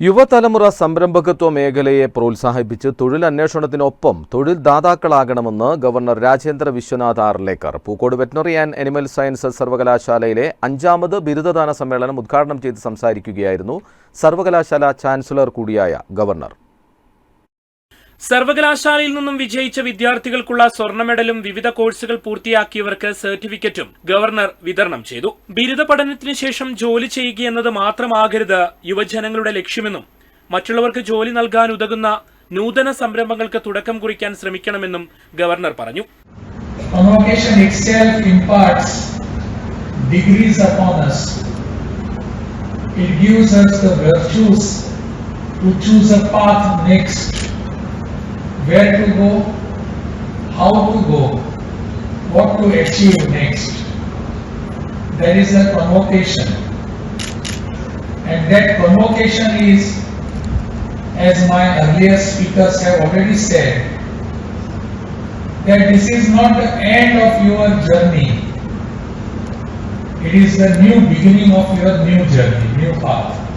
യുവതലമുറ സംരംഭകത്വ മേഖലയെ പ്രോത്സാഹിപ്പിച്ച് തൊഴിലന്വേഷണത്തിനൊപ്പം തൊഴിൽ ദാതാക്കളാകണമെന്ന് governor Rajendra Vishwanath Arlekar Pookode veterinary and animal sciences സർവകലാശാലയിലെ അഞ്ചാമത് ബിരുദദാന സമ്മേളനം ഉദ്ഘാടനം ചെയ്ത് സംസാരിക്കുകയായിരുന്നു സർവകലാശാല ചാൻസലർ കൂടിയായ ഗവർണർ. സർവകലാശാലയിൽ നിന്നും വിജയിച്ച വിദ്യാർത്ഥികൾക്കുള്ള സ്വർണ മെഡലും വിവിധ കോഴ്സുകൾ പൂർത്തിയാക്കിയവർക്ക് സർട്ടിഫിക്കറ്റും ഗവർണർ വിതരണം ചെയ്തു ബിരുദ പഠനത്തിന് ശേഷം ജോലി ചെയ്യുക എന്നത് മാത്രമാകരുത് യുവജനങ്ങളുടെ ലക്ഷ്യമെന്നും മറ്റുള്ളവർക്ക് ജോലി നൽകാൻ ഉതകുന്ന നൂതന സംരംഭങ്ങൾക്ക് തുടക്കം കുറിക്കാൻ ശ്രമിക്കണമെന്നും ഗവർണർ പറഞ്ഞു. It gives us the virtues to choose a path next. Where to go, how to go, what to achieve next. There is a convocation. And that convocation is, as my earlier speakers have already said, that this is not the end of your journey. It is the new beginning of your new journey, new path.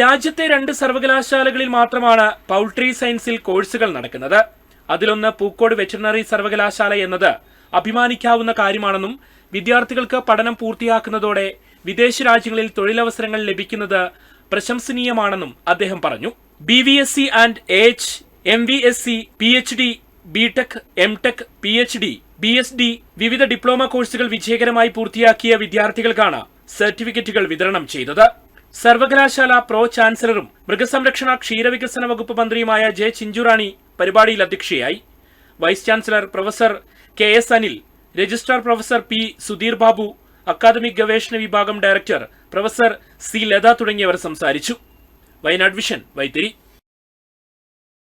രാജ്യത്തെ രണ്ട് സർവകലാശാലകളിൽ മാത്രമാണ് poultry സയൻസിൽ കോഴ്സുകൾ നടക്കുന്നത്. അതിലൊന്ന് Pookode veterinary സർവകലാശാല എന്നത് അഭിമാനിക്കാവുന്ന കാര്യമാണെന്നും വിദ്യാർത്ഥികൾക്ക് പഠനം പൂർത്തിയാക്കുന്നതോടെ വിദേശ രാജ്യങ്ങളിൽ തൊഴിലവസരങ്ങൾ ലഭിക്കുന്നത് പ്രശംസനീയമാണെന്നും അദ്ദേഹം പറഞ്ഞു. B V S C and H M V S C P H D B tech M tech P H D B S D വിവിധ ഡിപ്ലോമ കോഴ്സുകൾ വിജയകരമായി പൂർത്തിയാക്കിയ വിദ്യാർത്ഥികൾക്കാണ് സർട്ടിഫിക്കറ്റുകൾ വിതരണം ചെയ്തത്. സർവകലാശാല പ്രോ ചാൻസലറും മൃഗസംരക്ഷണ ക്ഷീരവികസന വകുപ്പ് മന്ത്രിയുമായ ജെ ചിഞ്ചുറാണി പരിപാടിയിൽ അധ്യക്ഷയായി. Vice chancellor professor K S Anil registrar professor P Sudheer Babu academic ഗവേഷണ വിഭാഗം ഡയറക്ടർ പ്രൊഫസർ സി ലത തുടങ്ങിയവർ സംസാരിച്ചു. വയനാട് വിഷൻ വൈത്തിരി.